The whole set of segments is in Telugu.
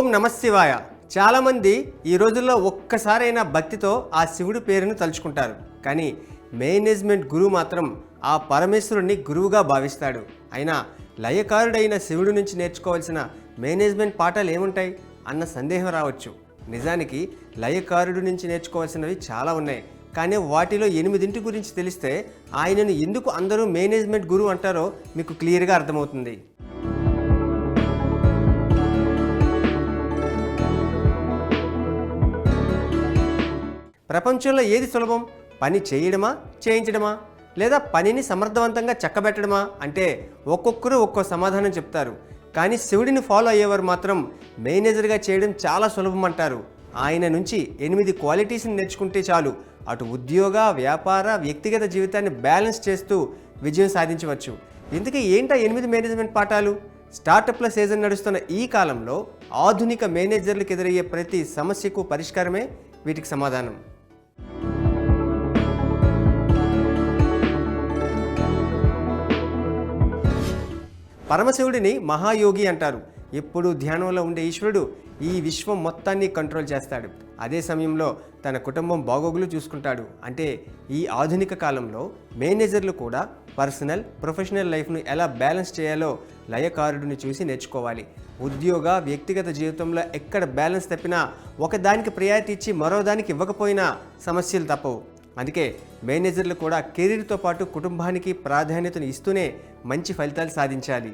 ఓం నమశివాయ చాలామంది ఈ రోజుల్లో ఒక్కసారైనా భక్తితో ఆ శివుడి పేరును తలుచుకుంటారు. కానీ మేనేజ్మెంట్ గురువు మాత్రం ఆ పరమేశ్వరుణ్ణి గురువుగా భావిస్తాడు. అయినా లయకారుడైన శివుడి నుంచి నేర్చుకోవాల్సిన మేనేజ్మెంట్ పాఠాలు ఏముంటాయి? అన్న సందేహం రావచ్చు. నిజానికి లయకారుడి నుంచి నేర్చుకోవాల్సినవి చాలా ఉన్నాయి. కానీ వాటిలో ఎనిమిదింటి గురించి తెలిస్తే ఆయనను ఎందుకు అందరూ మేనేజ్మెంట్ గురువు అంటారో మీకు క్లియర్గా అర్థమవుతుంది. ప్రపంచంలో ఏది సులభం? పని చేయడమా? చేయించడమా? లేదా పనిని సమర్థవంతంగా చక్కబెట్టడమా? అంటే ఒక్కొక్కరు ఒక్కో సమాధానం చెప్తారు. కానీ శివుడిని ఫాలో అయ్యేవారు మాత్రం మేనేజర్గా చేయడం చాలా సులభం అంటారు. ఆయన నుంచి ఎనిమిది క్వాలిటీస్ని నేర్చుకుంటే చాలు. అటు ఉద్యోగ వ్యాపార వ్యక్తిగత జీవితాన్ని బ్యాలెన్స్ చేస్తూ విజయం సాధించవచ్చు. ఇందుకే ఏంటా ఎనిమిది మేనేజ్మెంట్ పాఠాలు? స్టార్టప్ల సీజన్ నడుస్తున్న ఈ కాలంలో ఆధునిక మేనేజర్లకు ఎదురయ్యే ప్రతి సమస్యకు పరిష్కారమే వీటికి సమాధానం. పరమశివుడిని మహాయోగి అంటారు. ఎప్పుడు ధ్యానంలో ఉండే ఈశ్వరుడు ఈ విశ్వం మొత్తాన్ని కంట్రోల్ చేస్తాడు. అదే సమయంలో తన కుటుంబం బాగోగులు చూసుకుంటాడు. అంటే ఈ ఆధునిక కాలంలో మేనేజర్లు కూడా పర్సనల్ ప్రొఫెషనల్ లైఫ్ను ఎలా బ్యాలెన్స్ చేయాలో లయకారుడిని చూసి నేర్చుకోవాలి. ఉద్యోగ వ్యక్తిగత జీవితంలో ఎక్కడ బ్యాలెన్స్ తప్పినా ఒకదానికి ప్రయారిటీ ఇచ్చి మరో దానికి ఇవ్వకపోయినా సమస్యలు తప్పవు. అందుకే మేనేజర్లు కూడా కెరీర్తో పాటు కుటుంబానికి ప్రాధాన్యతను ఇస్తూనే మంచి ఫలితాలు సాధించాలి.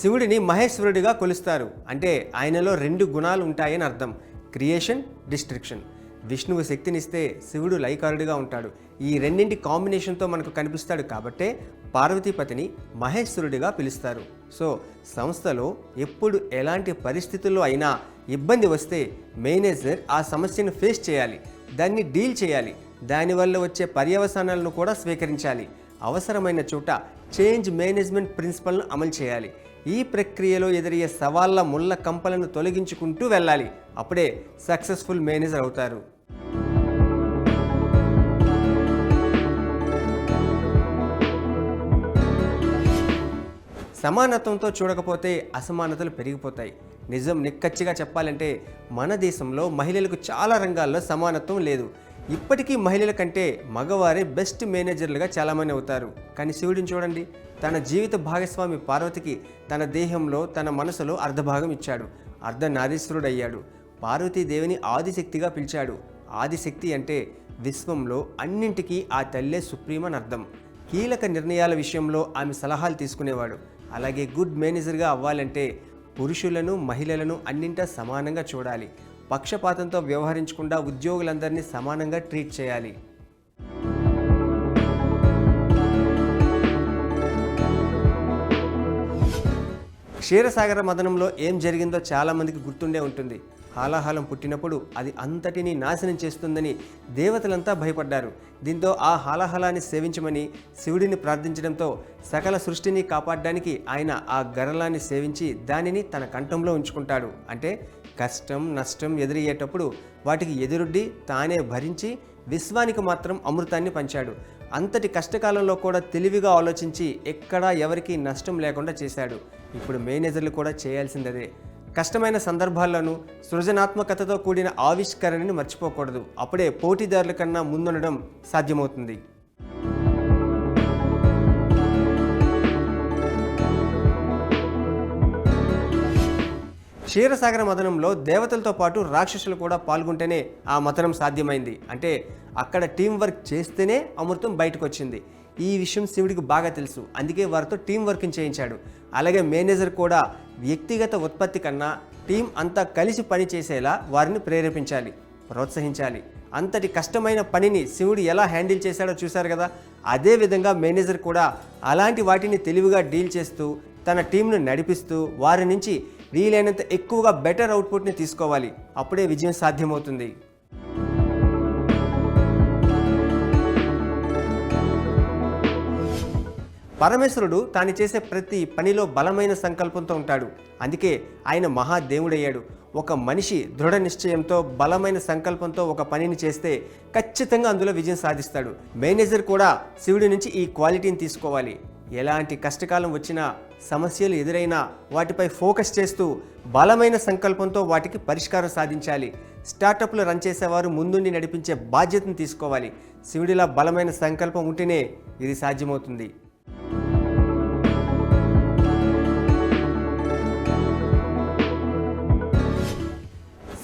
శివుడిని మహేశ్వరుడిగా కొలుస్తారు. అంటే ఆయనలో రెండు గుణాలు ఉంటాయని అర్థం. Creation destruction. విష్ణువు శక్తినిస్తే శివుడు లైకారుడిగా ఉంటాడు. ఈ రెండింటి కాంబినేషన్తో మనకు కనిపిస్తాడు కాబట్టే పార్వతీపతిని మహేశ్వరుడిగా పిలుస్తారు. సో సంస్థలో ఎప్పుడు ఎలాంటి పరిస్థితుల్లో అయినా ఇబ్బంది వస్తే మేనేజర్ ఆ సమస్యను ఫేస్ చేయాలి. దాన్ని డీల్ చేయాలి. దానివల్ల వచ్చే పర్యవసానాలను కూడా స్వీకరించాలి. అవసరమైన చోట చేంజ్ మేనేజ్మెంట్ ప్రిన్సిపల్ను అమలు చేయాలి. ఈ ప్రక్రియలో ఎదురయ్యే సవాళ్ళ ముళ్ళ కంపలను తొలగించుకుంటూ వెళ్ళాలి. అప్పుడే సక్సెస్ఫుల్ మేనేజర్ అవుతారు. సమానత్వంతో చూడకపోతే అసమానతలు పెరిగిపోతాయి. నిజం నిక్కచ్చిగా చెప్పాలంటే మన దేశంలో మహిళలకు చాలా రంగాల్లో సమానత్వం లేదు. ఇప్పటికీ మహిళల కంటే మగవారే బెస్ట్ మేనేజర్లుగా చాలామంది అవుతారు. కానీ శివుడిని చూడండి. తన జీవిత భాగస్వామి పార్వతికి తన దేహంలో తన మనసులో అర్ధభాగం ఇచ్చాడు. అర్ధ నారీశ్వరుడయ్యాడు పార్వతీదేవిని ఆదిశక్తిగా పిలిచాడు. ఆదిశక్తి అంటే విశ్వంలో అన్నింటికీ ఆ తల్లే సుప్రీం అని అర్థం. కీలక నిర్ణయాల విషయంలో ఆమె సలహాలు తీసుకునేవాడు. అలాగే గుడ్ మేనేజర్గా అవ్వాలంటే పురుషులను మహిళలను అన్నింటా సమానంగా చూడాలి. పక్షపాతంతో వ్యవహరించకుండా ఉద్యోగులందరినీ సమానంగా ట్రీట్ చేయాలి. క్షీరసాగర మదనంలో ఏం జరిగిందో చాలామందికి గుర్తుండే ఉంటుంది. హాలాహలం పుట్టినప్పుడు అది అంతటినీ నాశనం చేస్తుందని దేవతలంతా భయపడ్డారు. దీంతో ఆ హాలాహలాన్ని సేవించమని శివుడిని ప్రార్థించడంతో సకల సృష్టిని కాపాడడానికి ఆయన ఆ గరళాన్ని సేవించి దానిని తన కంఠంలో ఉంచుకుంటాడు. అంటే కష్టం నష్టం ఎదురయ్యేటప్పుడు వాటికి ఎదురుడ్డి తానే భరించి విశ్వానికి మాత్రం అమృతాన్ని పంచాడు. అంతటి కష్టకాలంలో కూడా తెలివిగా ఆలోచించి ఎక్కడా ఎవరికీ నష్టం లేకుండా చేశాడు. ఇప్పుడు మేనేజర్లు కూడా చేయాల్సిందదే. కష్టమైన సందర్భాల్లోనూ సృజనాత్మకతతో కూడిన ఆవిష్కరణని మర్చిపోకూడదు. అప్పుడే పోటీదారుల కన్నా ముందుండడం సాధ్యమవుతుంది. క్షీరసాగర మదనంలో దేవతలతో పాటు రాక్షసులు కూడా పాల్గొంటేనే ఆ మతనం సాధ్యమైంది. అంటే అక్కడ టీం వర్క్ చేస్తేనే అమృతం బయటకు వచ్చింది ఈ విషయం శివుడికి బాగా తెలుసు. అందుకే వారితో టీం వర్కింగ్ చేయించాడు. అలాగే మేనేజర్ కూడా వ్యక్తిగత ఉత్పత్తి కన్నా టీం అంతా కలిసి పని చేసేలా వారిని ప్రేరేపించాలి ప్రోత్సహించాలి. అంతటి కష్టమైన పనిని శివుడు ఎలా హ్యాండిల్ చేశాడో చూశారు కదా? అదే విధంగా మేనేజర్ కూడా అలాంటి వాటిని తెలివిగా డీల్ చేస్తూ తన టీంను నడిపిస్తూ వారి నుంచి వీలైనంత ఎక్కువగా బెటర్ అవుట్పుట్ని తీసుకోవాలి. అప్పుడే విజయం సాధ్యమవుతుంది. పరమేశ్వరుడు తాను చేసే ప్రతి పనిలో బలమైన సంకల్పంతో ఉంటాడు. అందుకే ఆయన మహాదేవుడయ్యాడు. ఒక మనిషి దృఢ నిశ్చయంతో బలమైన సంకల్పంతో ఒక పనిని చేస్తే ఖచ్చితంగా అందులో విజయం సాధిస్తాడు. మేనేజర్ కూడా శివుడి నుంచి ఈ క్వాలిటీని తీసుకోవాలి. ఎలాంటి కష్టకాలం వచ్చినా సమస్యలు ఎదురైనా వాటిపై ఫోకస్ చేస్తూ బలమైన సంకల్పంతో వాటికి పరిష్కారం సాధించాలి. స్టార్టప్లు రన్ చేసేవారు ముందుండి నడిపించే బాధ్యతను తీసుకోవాలి. శివుడిలా బలమైన సంకల్పం ఉంటేనే ఇది సాధ్యమవుతుంది.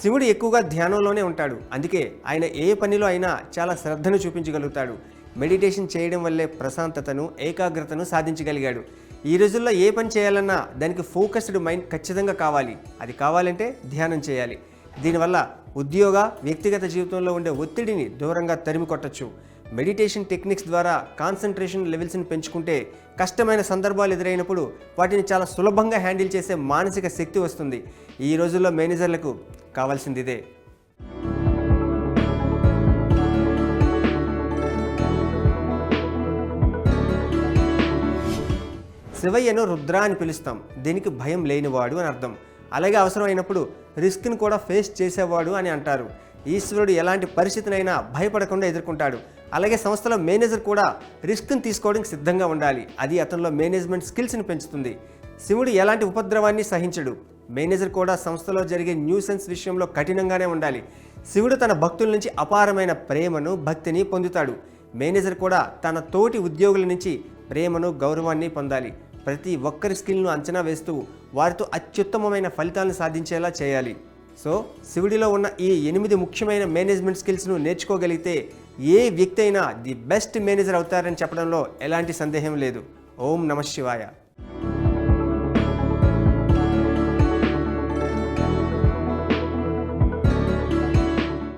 శివుడు ఎక్కువగా ధ్యానంలోనే ఉంటాడు. అందుకే ఆయన ఏ పనిలో అయినా చాలా శ్రద్ధను చూపించగలుగుతాడు. మెడిటేషన్ చేయడం వల్లే ప్రశాంతతను ఏకాగ్రతను సాధించగలిగాడు. ఈ రోజుల్లో ఏ పని చేయాలన్నా దానికి ఫోకస్డ్ మైండ్ ఖచ్చితంగా కావాలి. అది కావాలంటే ధ్యానం చేయాలి. దీనివల్ల ఉద్యోగ వ్యక్తిగత జీవితంలో ఉండే ఒత్తిడిని దూరంగా తరిమి కొట్టచ్చు. మెడిటేషన్ టెక్నిక్స్ ద్వారా కాన్సన్ట్రేషన్ లెవెల్స్ని పెంచుకుంటే కష్టమైన సందర్భాలు ఎదురైనప్పుడు వాటిని చాలా సులభంగా హ్యాండిల్ చేసే మానసిక శక్తి వస్తుంది. ఈ రోజుల్లో మేనేజర్లకు కావాల్సింది ఇదే. శివయ్యను రుద్ర అని పిలుస్తాం. దీనికి భయం లేనివాడు అని అర్థం. అలాగే అవసరమైనప్పుడు రిస్క్ని కూడా ఫేస్ చేసేవాడు అని అంటారు. ఈశ్వరుడు ఎలాంటి పరిస్థితినైనా భయపడకుండా ఎదుర్కొంటాడు. అలాగే సంస్థలో మేనేజర్ కూడా రిస్క్ని తీసుకోవడానికి సిద్ధంగా ఉండాలి. అది అతనిలో మేనేజ్మెంట్ స్కిల్స్ని పెంచుతుంది. శివుడు ఎలాంటి ఉపద్రవాన్ని సహించడు. మేనేజర్ కూడా సంస్థలో జరిగే న్యూసెన్స్ విషయంలో కఠినంగానే ఉండాలి. శివుడు తన భక్తుల నుంచి అపారమైన ప్రేమను భక్తిని పొందుతాడు. మేనేజర్ కూడా తన తోటి ఉద్యోగుల నుంచి ప్రేమను గౌరవాన్ని పొందాలి. ప్రతి ఒక్కరి స్కిల్ను అంచనా వేస్తూ వారితో అత్యుత్తమమైన ఫలితాలను సాధించేలా చేయాలి. సో శివుడిలో ఉన్న ఈ ఎనిమిది ముఖ్యమైన మేనేజ్మెంట్ స్కిల్స్ను నేర్చుకోగలిగితే ఏ వ్యక్తి అయినా ది బెస్ట్ మేనేజర్ అవుతారని చెప్పడంలో ఎలాంటి సందేహం లేదు. ఓం నమ శివాయ.